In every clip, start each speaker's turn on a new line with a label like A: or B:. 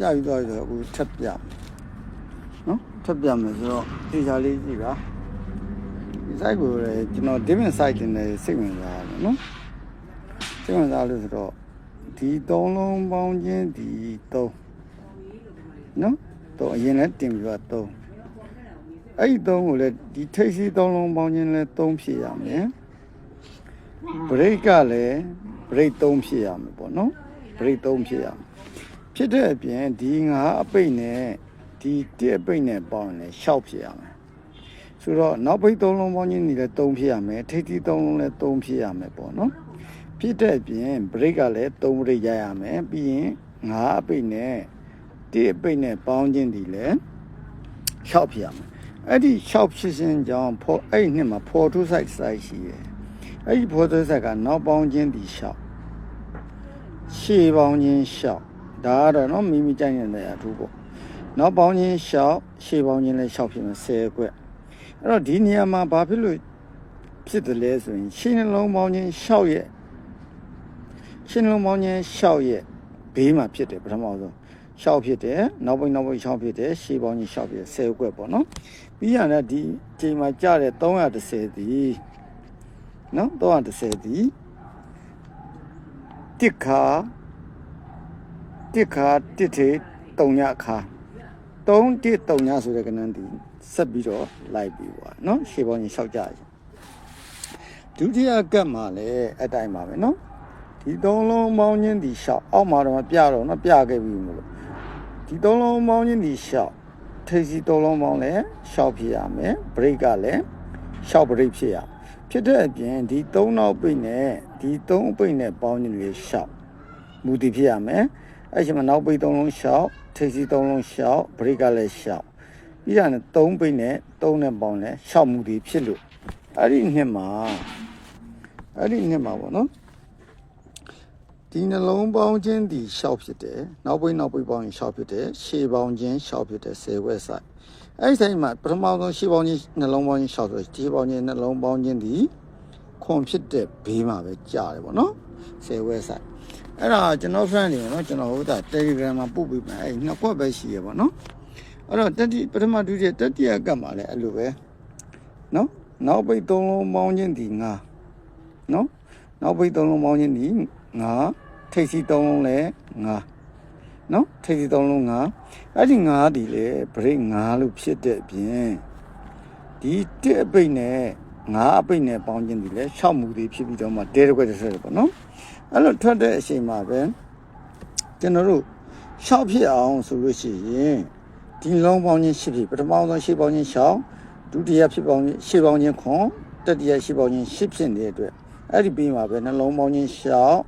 A: ပြပြီးတော့ဆိုတော့အခုထပ်ပြမယ်နော်ထပ်ပြမယ်ဆိုတော့ဒီချာလေးကြည့်ပါဒီ site ကိုလည်းကျွန်တော် different site တင်နေစိတ်ဝင်စားတယ်နော်စိတ်ဝင်စားလို့ဆိုတော့ဒီသုံးလုံးပေါင်းချင်းဒီသုံးနော်တော့အရင်လည်းတင်ပြီးတော့သုံးအဲ့ဒီသုံးကိုလည်းဒီထိပ်စီသုံးလုံးပေါင်းချင်းလည်းသုံးဖြစ်ရမယ် break ကလည်း break 3ဖြစ်ရမှာပေါ့နော် break 3ဖြစ်ရမှာ ဖြစ်တဲ့အပြင်ဒီငါအပိတ်နဲ့ဒီတစ်အပိတ်နဲ့ပေါင်းရင်6ဖြစ်ရမှာဆိုတော့နောက်ပိတ်3လုံးပေါင်းချင်းနေလည်း3ဖြစ်ရမယ်ထိပ်သီး3လုံးလည်း3ဖြစ်ရမယ်ပေါ့နော်ဖြစ်တဲ့အပြင် break ကလည်း3 break ရရမယ်ပြီးရင်ငါအပိတ်နဲ့တစ်အပိတ်နဲ့ပေါင်းချင်းဒီလည်း6ဖြစ်ရမယ်အဲ့ဒီ6ဖြစ်ခြင်းကြောင့်ဖော်အဲ့ဒီနှစ်မှာ for to side side ရှိတယ်အဲ့ဒီဘောဓဆက်ကနောက်ပေါင်းခြင်းဒီလျှောက်ရှေ့ပေါင်းခြင်းလျှောက် ဒါကတော့နော်မိမိကြိုက်နေတဲ့ရာထူးပေါ့နောက်ပေါင်းခြင်းလျှောက်ရှေ့ပေါင်းခြင်းလည်းလျှောက်ဖြစ်မယ်10ခွက်အဲ့တော့ဒီနေရာမှာဘာဖြစ်လို့ဖြစ်တယ်လဲဆိုရင်ရှေ့နှလုံးပေါင်းခြင်းလျှောက်ရဲ့ရှေ့နှလုံးပေါင်းခြင်းလျှောက်ရဲ့ဘေးမှာဖြစ်တယ်ပထမဆုံးလျှောက်ဖြစ်တယ်နောက်ပိတ်နောက်ပိတ်လျှောက်ဖြစ်တယ်ရှေ့ပေါင်းခြင်းလျှောက်ဖြစ်တယ်10ခွက်ပေါ့နော်ပြီးရင်လည်းဒီအချိန်မှာကြတဲ့330ဒီနော်330ဒီတစ်ခါ တစ်ခါတစ်ထေ3ညခါ3တစ်3ညဆိုတဲ့ကဏ္ဍဒီဆက်ပြီးတော့လိုက်ပြီးပါနော်ရှေ့ပေါင်းကြီးလျှောက်ကြရဒုတိယကတ်မှာလည်းအတိုင်းပါပဲနော်ဒီသုံးလုံးပေါင်းချင်းဒီလျှောက်အောက်မှာတော့မပြတော့နော်ပြခဲ့ပြီမလို့ဒီသုံးလုံးပေါင်းချင်းဒီလျှောက်ထိပ်စီသုံးလုံးပေါင်းလည်းလျှောက်ဖြစ်ရမယ် break ကလည်းလျှောက် break ဖြစ်ရဖြစ်တဲ့အပြင်ဒီသုံးနောက်ပိတ်နဲ့ဒီသုံးအပိတ်နဲ့ပေါင်းချင်းတွေလျှောက်မူတည်ဖြစ်ရမယ် အဲ့ဒီမှာနောက်ပိတ်သုံးလုံးလျှောက်ထိပ်စီသုံးလုံးလျှောက် break ကလည်းလျှောက်ပြီးတာနဲ့သုံးပိတ်နဲ့သုံးနဲ့ပေါင်းလဲလျှောက်မူတည်ဖြစ်လို့အဲ့ဒီနှစ်မှာအဲ့ဒီနှစ်မှာပေါ့နော်ဒီနှလုံးပေါင်းခြင်းဒီရှောက်ဖြစ်တယ်နောက်ပိတ်နောက်ပိတ်ပေါင်းရင်ရှောက်ဖြစ်တယ်ရှေ့ပေါင်းခြင်းရှောက်ဖြစ်တယ်ဆယ်ဝက်ဆိုင်အဲ့ဒီဆိုင်မှာပထမဆုံးရှေ့ပေါင်းခြင်းနှလုံးပေါင်းခြင်းရှောက်ဆိုရှေ့ပေါင်းခြင်းနှလုံးပေါင်းခြင်းဒီခွန်ဖြစ်တဲ့ဘေးမှာပဲကြာတယ်ပေါ့နော်ဆယ်ဝက်ဆိုင် အဲ့ဒါကျွန်တော် friend တွေနော်ကျွန်တော်ဟိုတာ Telegram မှာပို့ပေးမယ်အဲ့နှစ်ခွက်ပဲရှိရပေါ့နော်အဲ့တော့တတိပထမဒုတိယတတိယကပ်မှာလည်းအဲ့လိုပဲနော်နောက်ပိတ်သုံးလုံးပေါင်းခြင်းဒီငါနော်နောက်ပိတ်သုံးလုံးပေါင်းခြင်းဒီငါထိပ်စီသုံးလုံးလဲငါနော်ထိပ်စီသုံးလုံးငါအဲ့ဒီငါဒီလေ break ငါလို့ဖြစ်တဲ့အပြင်ဒီတစ်အပိတ်နဲ့ငါအပိတ်နဲ့ပေါင်းခြင်းဒီလေရှောက်မှုတွေဖြစ်ပြီးတော့မှတဲတစ်ခွက်တစ်ဆက်ပေါ့နော် အဲ့လိုထွက်တဲ့အချိန်မှာပဲကျွန်တော်တို့ရှောက်ဖြစ်အောင်ဆိုလို့ရှိရင်ဒီလုံးပေါင်းခြင်းရှိဖြစ်ပထမဆုံးရှေ့ပေါင်းခြင်းရှောက်ဒုတိယဖြစ်ပေါင်းခြင်းရှေ့ပေါင်းခြင်းခွန်တတိယရှေ့ပေါင်းခြင်းရှစ်ဖြစ်နေတဲ့အတွက်အဲ့ဒီပြီးမှာပဲနှလုံးပေါင်းခြင်းရှောက်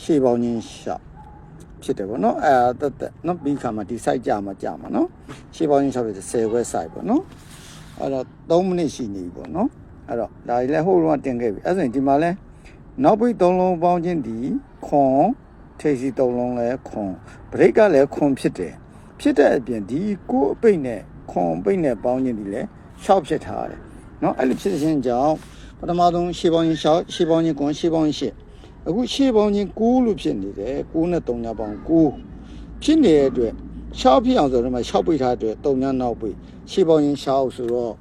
A: ရှေ့ပေါင်းချင်းရှောက်ဖြစ်တယ်ပေါ့နော်အဲတက်တက်နော်ပြီးခါမှာဒီ site ကြာမှာကြာမှာနော်ရှေ့ပေါင်းချင်းရှောက်ဖြစ်တယ်10 web site ပေါ့နော်အဲ့တော့3မိနစ်ရှိနေပြီပေါ့နော်အဲ့တော့ဒါကြီးလဲဟိုတုန်းကတင်ခဲ့ပြီအဲ့ဆိုရင်ဒီမှာလဲ နောက်ပိတ်3လုံးပေါင်းချင်းဒီခွန်ထိပ်စီ3လုံးလဲခွန် break ကလည်းခွန်ဖြစ်တယ်ဖြစ်တဲ့အပြင်ဒီကိုအပိတ်နဲ့ခွန်ပိတ်နဲ့ပေါင်းချင်းဒီလဲရှောက်ဖြစ်ထားတယ်နော်အဲ့လိုဖြစ်ခြင်းကြောင့်ပထမဆုံးရှေ့ပေါင်းချင်းရှောက်ရှေ့ပေါင်းချင်းခွန်ရှေ့ပေါင်းချင်းရှေ့အခုရှေ့ပေါင်းချင်း6လို့ဖြစ်နေတယ်6နဲ့3ညပေါင်း9ဖြစ်နေတဲ့အတွက်6ဖြစ်အောင်ဆိုတော့မှ6ပိတ်ထားတဲ့3ညနောက်ပိတ်ရှေ့ပေါင်းချင်း6ဆိုတော့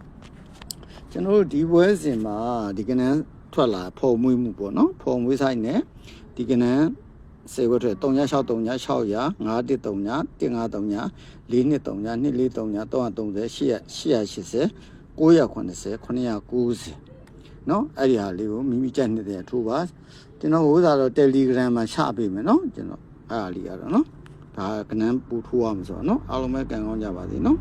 A: ကျွန်တော်တို့ဒီပွဲစဉ်မှာဒီကနန်း ထွက်လာဖုံမွေးမှုပေါ့နော်ဖုံမွေးဆိုင်နဲ့ဒီကနန်းစေဝတ်ထွက်3ည6 3ည6ရ5 1 3ည1 5 3ည4 2 3ည2 4 3ည330 880 990 990နော်အဲ့ဒီဟာလေးကိုမိမိကြိုက်နေတဲ့ထိုးပါကျွန်တော်ဟိုစားတော့ Telegram မှာချပေးမယ်နော်ကျွန်တော်အဲ့ဒါလေးကတော့နော်ဒါကနန်းပူထိုးရမှာဆိုတော့နော်အားလုံးပဲကံကောင်းကြပါစေနော်